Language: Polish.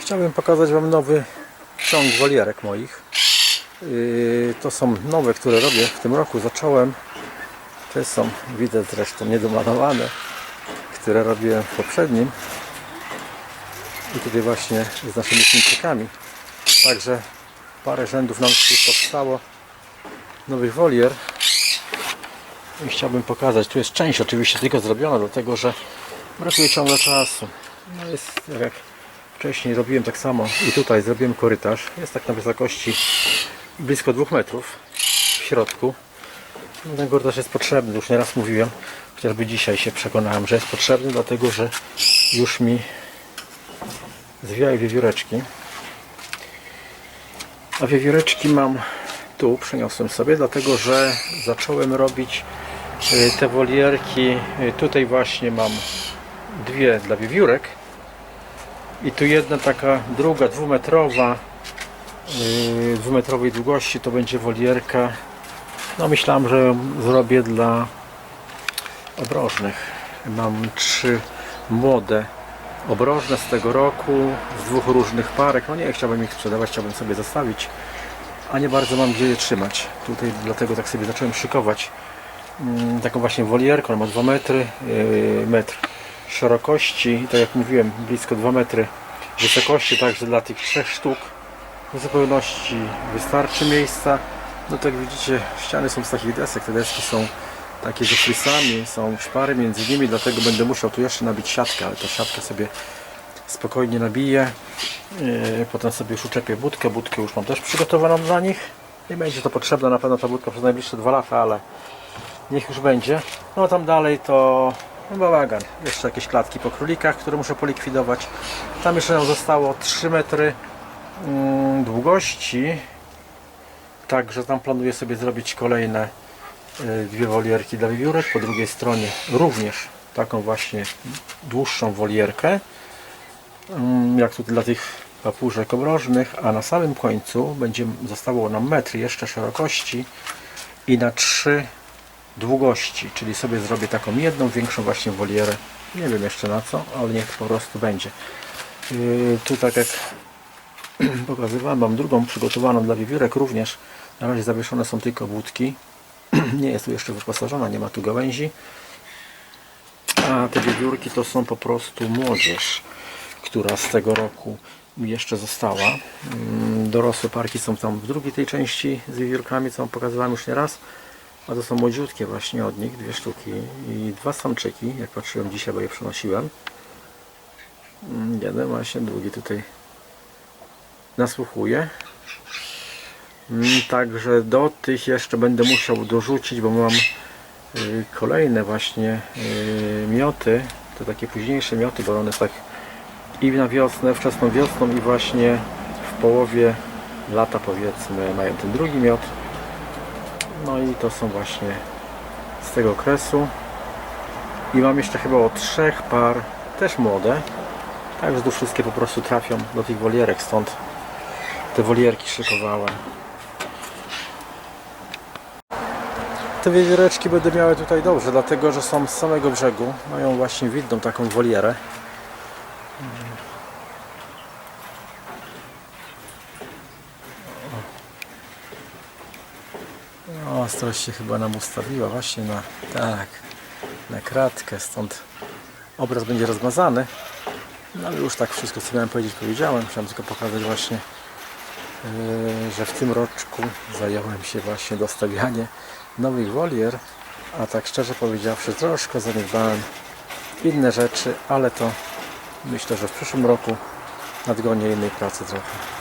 Chciałbym pokazać Wam nowy ciąg wolierek moich. Yy, To są nowe, które robię w tym roku. Zacząłem. Te są, widać zresztą, niedomalowane, które robiłem w poprzednim. I tutaj właśnie z naszymi Chińczykami. Także parę rzędów nam tu powstało nowych wolier. I chciałbym pokazać. Tu jest część oczywiście tylko zrobiona, dlatego że brakuje ciągle czasu. No jest tak jak wcześniej robiłem tak samo i tutaj zrobiłem korytarz. Jest tak na wysokości blisko 2 metrów w środku. No, Ten korytarz jest potrzebny, już nieraz mówiłem. Chociażby dzisiaj się przekonałem, że jest potrzebny, dlatego że już mi zwijają wiewióreczki. A wiewióreczki mam tu, przeniosłem sobie, dlatego że zacząłem robić y, te wolierki. Y, Tutaj właśnie mam dwie dla wiewiórek. I tu jedna taka druga, dwumetrowa, yy, dwumetrowej długości to będzie wolierka. No myślałem, że zrobię dla obrożnych. Mam trzy młode obrożne z tego roku, z dwóch różnych parek. No nie chciałbym ich sprzedawać, chciałbym sobie zostawić, a nie bardzo mam gdzie je trzymać. Tutaj dlatego tak sobie zacząłem szykować mm, taką właśnie wolierkę, ona ma 2 metry, yy, metr szerokości tak jak mówiłem blisko 2 metry wysokości, także dla tych trzech sztuk w zupełności wystarczy miejsca. No tak jak widzicie ściany są z takich desek, te deski są takie z frisami, są szpary między nimi, dlatego będę musiał tu jeszcze nabić siatkę, ale to siatkę sobie spokojnie nabiję. Yy, Potem sobie już uczepię budkę, budkę już mam też przygotowaną dla nich. Nie będzie to potrzebna na pewno ta budka przez najbliższe dwa lata, ale niech już będzie. No a tam dalej to no bałagan. Jeszcze jakieś klatki po królikach, które muszę polikwidować. Tam jeszcze nam zostało 3 metry mm, długości. Także tam planuję sobie zrobić kolejne y, dwie wolierki dla wiewiórek. Po drugiej stronie również taką właśnie dłuższą wolierkę. Mm, Jak tu dla tych papużek obrożnych, a na samym końcu będzie zostało nam metr jeszcze szerokości i na 3 długości, czyli sobie zrobię taką jedną większą właśnie wolierę. Nie wiem jeszcze na co, ale niech po prostu będzie. Yy, tu tak jak pokazywałem, mam drugą przygotowaną dla wiewiórek również. Na razie zawieszone są tylko budki. nie jest tu jeszcze wyposażona, nie ma tu gałęzi. A te wiewiórki to są po prostu młodzież, która z tego roku jeszcze została. Mm, Dorosłe parki są tam w drugiej tej części z wiewiórkami, co pokazywałem już nie raz. A to są młodziutkie właśnie od nich, dwie sztuki i dwa samczyki, jak patrzyłem dzisiaj, bo je przenosiłem. Mm, Jeden właśnie, drugi tutaj nasłuchuje. Mm, Także do tych jeszcze będę musiał dorzucić, bo mam y, kolejne właśnie y, mioty, to takie późniejsze mioty, bo one tak i na wiosnę, wczesną wiosną i właśnie w połowie lata powiedzmy mają ten drugi miot. No i to są właśnie z tego okresu. I mam jeszcze chyba o trzech par, też młode. Także tu wszystkie po prostu trafią do tych wolierek, stąd te wolierki szykowałem. Te wiewióreczki będę miały tutaj dobrze, dlatego że są z samego brzegu. Mają właśnie widną taką wolierę. O, ostrość się chyba nam ustawiła właśnie na tak, na kratkę, stąd obraz będzie rozmazany. No ale już tak wszystko co miałem powiedzieć powiedziałem. Chciałem tylko pokazać właśnie, yy, że w tym roczku zająłem się właśnie dostawianie nowych wolier, a tak szczerze powiedziawszy troszkę zaniedbałem inne rzeczy, ale to myślę, że w przyszłym roku nadgonię innej pracy trochę.